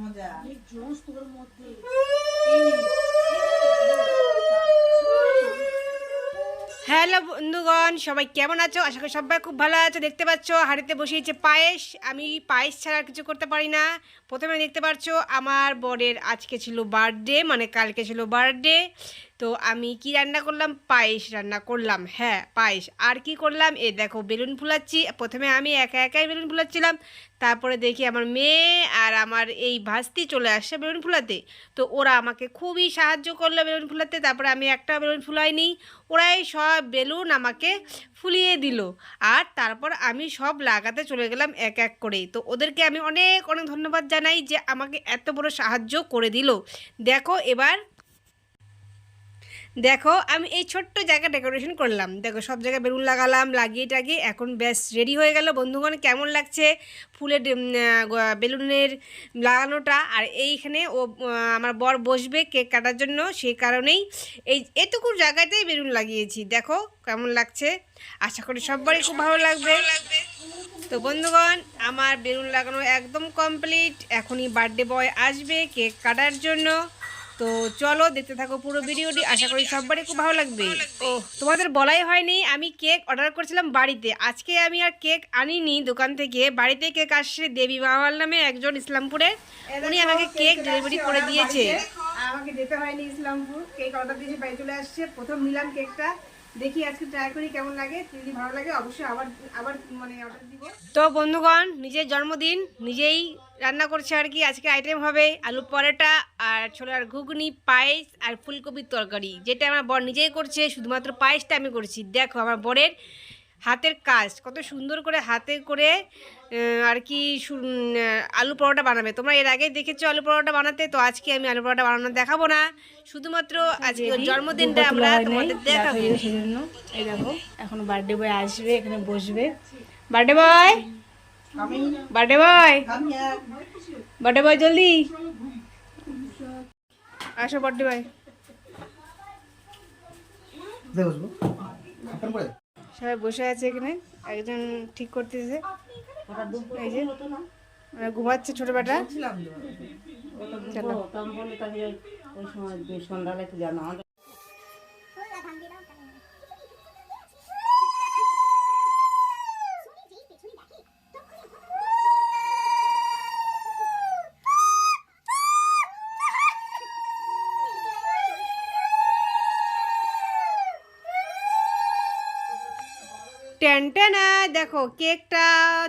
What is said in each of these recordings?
মজা। হ্যালো বন্ধুগণ সবাই কেমন আছো? আশা করি সবাই খুব ভালো আছো। দেখতে পাচ্ছ হাড়িতে বসিয়েছে পায়েস। আমি পায়েস ছাড়া আর কিছু করতে পারি না। প্রথমে দেখতে পাচ্ছ আমার বরের আজকে ছিল বার্থডে মানে কালকে ছিল বার্থডে তো আমি কি রান্না করলাম? পায়েস রান্না করলাম। হ্যাঁ পায়েস। আর কি করলাম? এ দেখো, বেলুন ফুলাচ্ছি। প্রথমে আমি একা একাই বেলুন ফুলাচ্ছিলাম। তারপরে দেখি আমার মেয়ে আর আমার এই ভাস্তি চলে আসছে বেলুন ফুলাতে। তো ওরা আমাকে খুবই সাহায্য করল বেলুন ফুলাতে। তারপরে আমি একটা বেলুন ফুলাইনি। ওরাই সব বেলুন আমাকে ফুলিয়ে দিল। আর তারপর আমি সব লাগাতে চলে গেলাম এক এক করে তো ওদেরকে আমি অনেক অনেক ধন্যবাদ জানাই যে আমাকে এত বড় সাহায্য করে দিল। দেখো এবার দেখো, আমি এই ছোট্ট জায়গা ডেকোরেশন করলাম। দেখো, সব জায়গায় বেলুন লাগালাম, লাগিয়ে টাগিয়ে এখন ব্যাস রেডি হয়ে গেল। বন্ধুগণ, কেমন লাগছে ফুলের বেলুনের লাগানোটা? আর এইখানে ও আমার বর বসবে কেক কাটার জন্য সেই কারণেই এই এটুকু জায়গাতেই বেলুন লাগিয়েছি। দেখো, কেমন লাগছে? আশা করি সবারই খুব ভালো লাগবে। তো বন্ধুগণ, আমার বেলুন লাগানো একদম কমপ্লিট এখনই বার্থডে বয় আসবে কেক কাটার জন্য। তো চলো দেখতে থাকো পুরো ভিডিওটি। আশা করি সবারই খুব ভালো লাগবে। ও তোমাদের বলাই হয়নি আমি কেক অর্ডার করেছিলাম বাড়িতে। আজকে আমি আর কেক আনিনি দোকান থেকে। বাড়িতে কেক আসছে দেবী মাওয়াল নামে একজন ইসলামপুরে। উনি আমাকে কেক ডেলিভারি করে দিয়েছে। আমাকে যেতে হয়নি ইসলামপুর। কেক অর্ডার দিয়েছে বাড়ি চলে আসছে। প্রথম নিলাম কেকটা। দেখি আজকে ট্রাই করি, কেমন লাগে? যদি ভালো লাগে, অবশ্যই আবার আবার মানে অর্ডার দিব। তো বন্ধুগণ, নিজের জন্মদিন, নিজেই রান্না করছে আর কি। আজকে আইটেম হবে আলু পরোটা আর ছোলার ঘুগনি, পায়েস আর ফুলকপির তরকারি। যেটা আমার বর নিজেই করছে, শুধুমাত্র পায়েসটা আমি করছি। দেখো আমার বরের হাতের কাজ, কত সুন্দর করে হাতে করে আর কি আলু পরোটা বানাবে। তোমরা এর আগে দেখেছ আলু পরোটা বানাতে তো আজকে আমি আলু পরোটা বানানো দেখাবো না। শুধুমাত্র আজকে জন্মদিনটা আমরা তোমাদের দেখাবো। সেজন্য এই দেখো। এখনও বার্থডে বয় আসবে এখানে বসবে। Birthday boy birthday boy birthday boy জলদি। আসো বার্থডে ভাই বসবো। সবাই বসে আছে এখানে একজন ঠিক করতেছে। ঘুমাচ্ছে ছোট বেটা চলো। টেনটেনা দেখো, কেকটা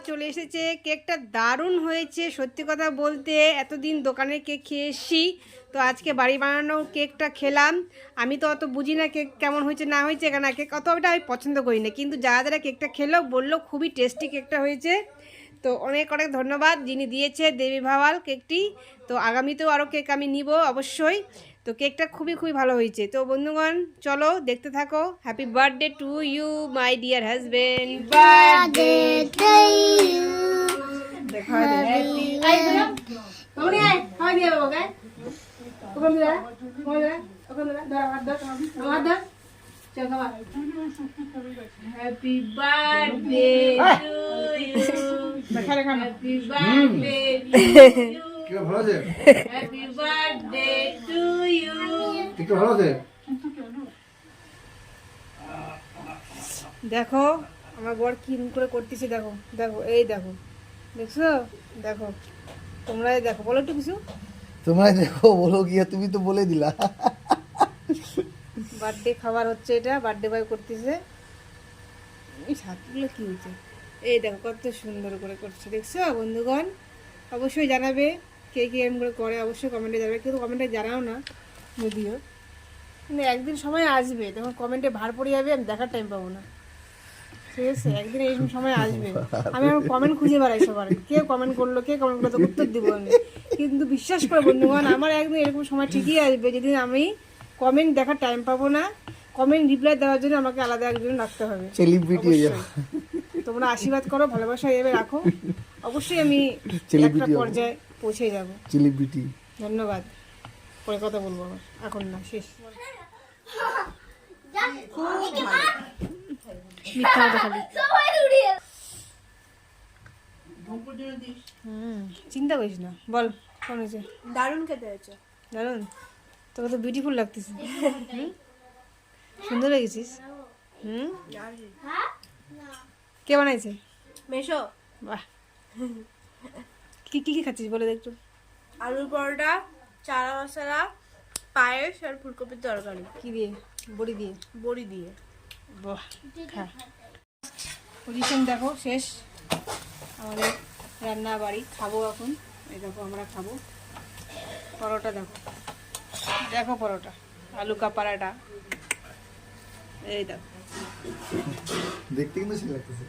চলে এসেছে, কেকটা দারুণ হয়েছে, সত্যি কথা বলতে, এতদিন দোকানের কেক খেয়ে এসছি, তো আজকে বাড়ি বানানো কেকটা খেলাম। আমি তো অত বুঝি না কেক কেমন হয়েছে, না হয়েছে, কেন কেক অতটা আমি পছন্দ করি না, কিন্তু যারা যারা কেকটা খেলো, বলল খুবই টেস্টি কেকটা হয়েছে। তো অনেক অনেক ধন্যবাদ যিনি দিয়েছে দেবী ভাওয়াল কেকটি, তো আগামীতেও আরও কেক আমি নিব অবশ্যই। তো কেকটা খুবই খুবই ভালো হয়েছে। তো বন্ধুগণ চলো দেখতে থাকো। Happy birthday to you my dear husband birthday happy birthday to you happy birthday কি ভালো আছে হ্যাপি বার্থডে টু একটু ভালো আছে? দেখো আমার বর কি করে করতেছে দেখো দেখো এই দেখো দেখছ? দেখো তোমরাই দেখো বলো একটু কিছু। তোমরা দেখো বলো গিয়া তুমি তো বলে দিলা। বার্থডে খাবার হচ্ছে এটা বার্থডে বয় করতেছে। এই সাতগুলো কি হয়েছে? এই দেখো কত সুন্দর করে করছে দেখছ বন্ধুগণ? অবশ্যই জানাবে কে কে এরম করে করে অবশ্যই কমেন্টে জানাবে। কিন্তু কমেন্টে জানাও না। যদিও। কিন্তু একদিন সময় আসবে তখন কমেন্টে ভার পড়ে যাবে আমি দেখার টাইম পাবো না। ঠিক আছে? একদিন এরকম সময় আসবে। আমি আমার কমেন্ট খুঁজে বেড়াই সবার কে কমেন্ট করল কে কমেন্ট করল উত্তর দিব আমি। কিন্তু বিশ্বাস করে বন্ধুগণ আমার একদিন এরকম সময় ঠিকই আসবে যেদিন আমি কমেন্ট দেখার টাইম পাবো না কমেন্ট রিপ্লাই দেওয়ার জন্য আমাকে আলাদা একজন রাখতে হবে। সেলিব্রিটি তোমরা আশীর্বাদ করো ভালোবাসা এভাবে রাখো। অবশ্যই আমি একটা পর্যায়ে পৌঁছে যাব। সেলিব্রিটি ধন্যবাদ। পরে কথা বলব আবার। এখন না শেষ। খালি হুম চিন্তা করিস না। বল কেমন হয়েছে? দারুণ খেতে হয়েছে। দারুণ তোকে তো বিউটিফুল লাগতেছে? সুন্দর লেগেছিস। হুম? কে বানাইছে? মেশো। বাহ। কি কি খাচ্ছিস? বলে দে একটু। আলুর পরোটা চারা মশলা পায়েস আর ফুলকপির তরকারি। কি দিয়ে? বড়ি দিয়ে? বড়ি দিয়ে। বাহ পজিশন দেখো শেষ। আমাদের রান্না বাড়ি খাব এখন। এই দেখো আমরা খাব। পরোটা দেখো। দেখো পরোটা। আলু কা পরাটা এই দেখো। দেখতে কিন্তু লাগতেছে।